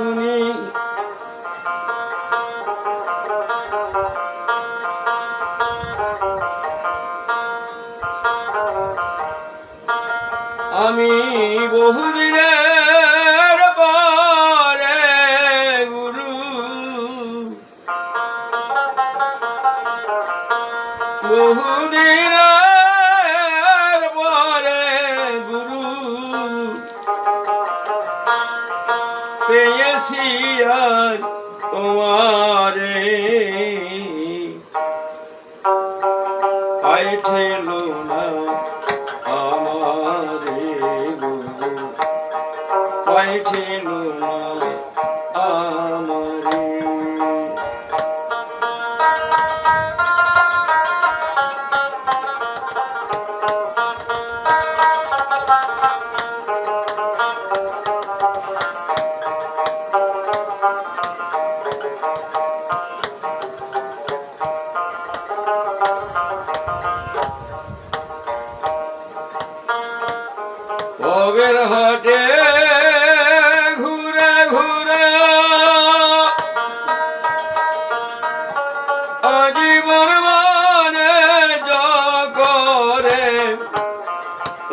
শুনি। আমি গুরু। বহুদিনের পেয়েছি আজ তোমারে। পাইছিল না আমারে পাইছিল কবের হাটে ঘুরে ঘুরে। আজীবন মানে যা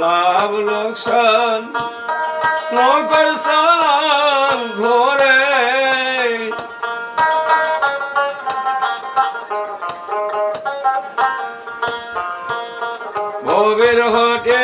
লাভ লোকসান নকর সালাম ধরে। ভবের হাটে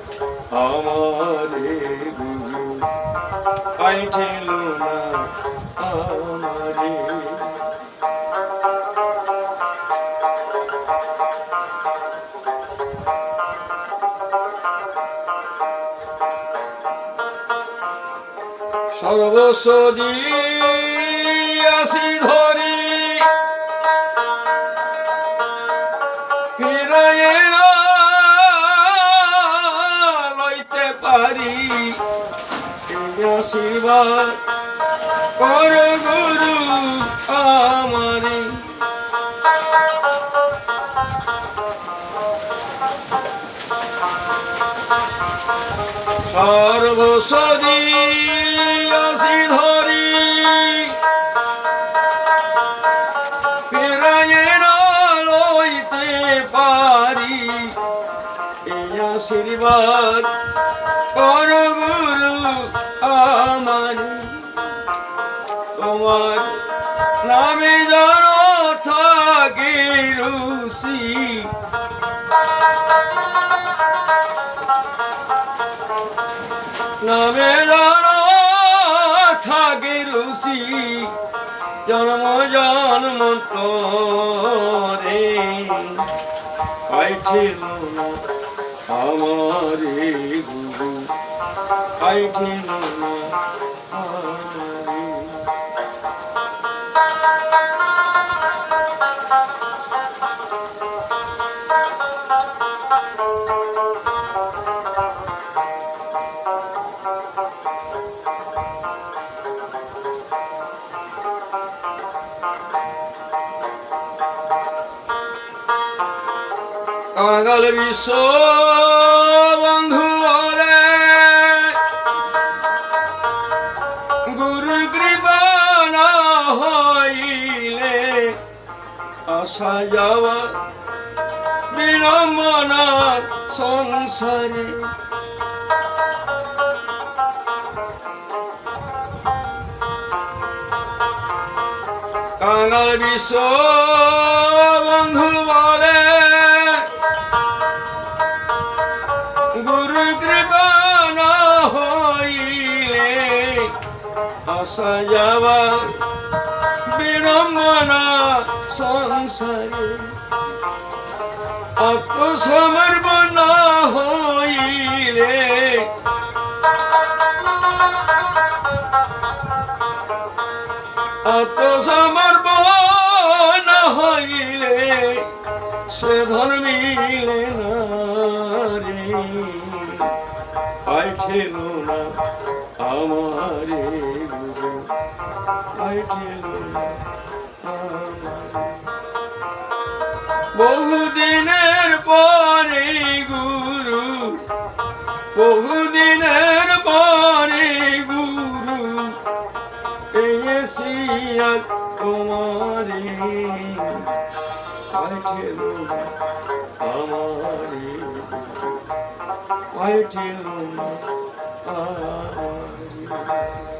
পাইছিল না আমারে। সর্বসদি আশীর্বাদ কর গুরু আমারে। সর্বসদি আসি ধরি। লইতে পারি। এই আশীর্বাদ কর গুরু আমার তোমার নামে জন থাকি রুসি নামে জন থাকি রুচি, জন্ম জন্ম রে পাইছিল আমারে গুরু পাইছিল কাঙাল বিশ্ব বন্ধু বলে গুরু কৃপা হইলে আসা যাওয়া বিড়ম্বনা সংসারে কাঙাল বিশ্ব বন্ধু আসা যাওয়া বিড়ম্বনা সংসারে আত্মসমর্পণ হইলে আত্মসমর্পণ হইলে সে ধন মিলে না রে। পাইছিল না আমারে গুরু আমারে। বহুদিনের পরে গুরু বহুদিনের পরে গুরু আজ তোমারে পাইছিল আমারে পাইছিল আমারে